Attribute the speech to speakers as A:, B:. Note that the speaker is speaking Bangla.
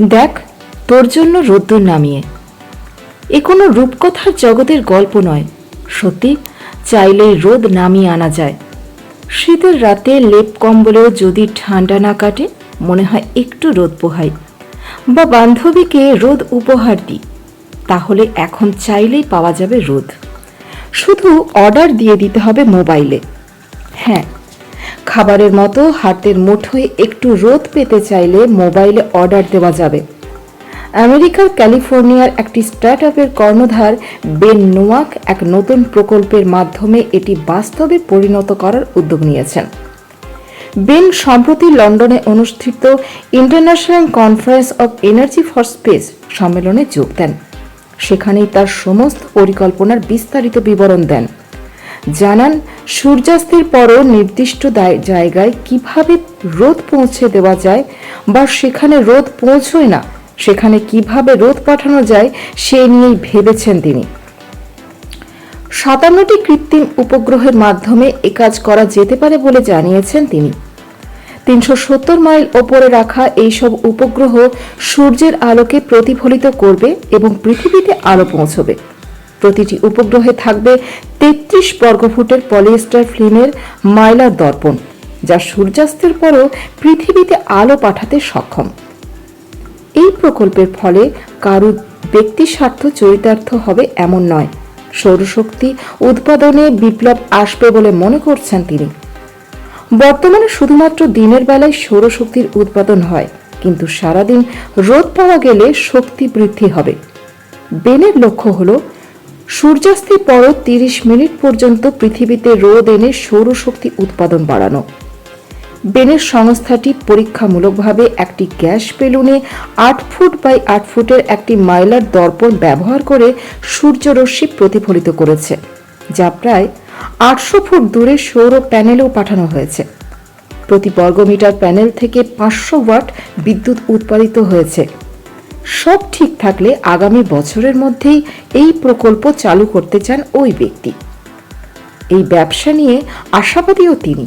A: দেখ, তোর জন্য রোদ্দুর নামিয়ে। এ কোনো রূপকথার জগতের গল্প নয়। সত্যি, চাইলেই রোদ নামিয়ে আনা যায়। শীতের রাতে লেপ কম্বলেও যদি ঠান্ডা না কাটে, মনে হয় একটু রোদ পোহাই। বা বান্ধবীকে রোদ উপহার দিই। তাহলে এখন চাইলেই পাওয়া যাবে রোদ। শুধু অর্ডার দিয়ে দিতে হবে মোবাইলে। হ্যাঁ খাবারের মতো হাতের মুঠোয় একটু রোদ পেতে চাইলে মোবাইলে অর্ডার দেওয়া যাবে। আমেরিকার ক্যালিফোর্নিয়ার একটি স্টার্ট আপের কর্ণধার বেন নোয়াক এক নতুন প্রকল্পের মাধ্যমে এটি বাস্তবে পরিণত করার উদ্যোগ নিয়েছেন। বেন সম্প্রতি লন্ডনে অনুষ্ঠিত international conference of energy for space সম্মেলনে যোগ দেন। সেখানেই তার সমস্ত পরিকল্পনার বিস্তারিত বিবরণ দেন। জানান, সূর্যাস্তের পরও নির্দিষ্ট জায়গায় কীভাবে রোদ পৌঁছে দেওয়া যায় বা সেখানে রোদ পৌঁছয় না, সেখানে কীভাবে রোদ পাঠানো যায়, সে নিয়েই ভেবেছেন তিনি। সাতান্নটি কৃত্রিম উপগ্রহের মাধ্যমে এ কাজ করা যেতে পারে বলে জানিয়েছেন তিনি। তিনশো সত্তর মাইল ওপরে রাখা এইসব উপগ্রহ সূর্যের আলোকে প্রতিফলিত করবে এবং পৃথিবীতে আলো পৌঁছবে। প্রতিটি উপগ্রহে থাকবে তেত্রিশ বর্গফুটের পলিয়েস্টার ফিল্মের মাইলার দর্পণ, যা সূর্যাস্তের পরও পৃথিবীতে আলো পাঠাতে সক্ষম। এই প্রকল্পের ফলে কারও ব্যক্তি স্বার্থ চরিতার্থ হবে এমন নয়। সৌরশক্তি উৎপাদনে বিপ্লব আসবে বলে মনে করছেন তিনি। বর্তমানে শুধুমাত্র দিনের বেলায় সৌরশক্তির উৎপাদন হয়, কিন্তু সারাদিন রোদ পাওয়া গেলে শক্তি বৃদ্ধি হবে। বেনের লক্ষ্য হল সূর্যাস্তের পরও তিরিশ মিনিট পর্যন্ত পৃথিবীতে রোদ এনে সৌরশক্তি উৎপাদন বাড়ানো। বেনের সংস্থাটি পরীক্ষামূলকভাবে একটি গ্যাস বেলুনে আট ফুট বাই আট ফুটের একটি মাইলার দর্পণ ব্যবহার করে সূর্যরশ্মি প্রতিফলিত করেছে, যা প্রায় আটশো ফুট দূরে সৌর প্যানেলেও পাঠানো হয়েছে। প্রতি বর্গমিটার প্যানেল থেকে পাঁচশো ওয়াট বিদ্যুৎ উৎপাদিত হয়েছে। সব ঠিক থাকলে আগামী বছরের মধ্যেই এই প্রকল্প চালু করতে চান ওই ব্যক্তি। এই ব্যবসা নিয়ে আশাবাদীও তিনি।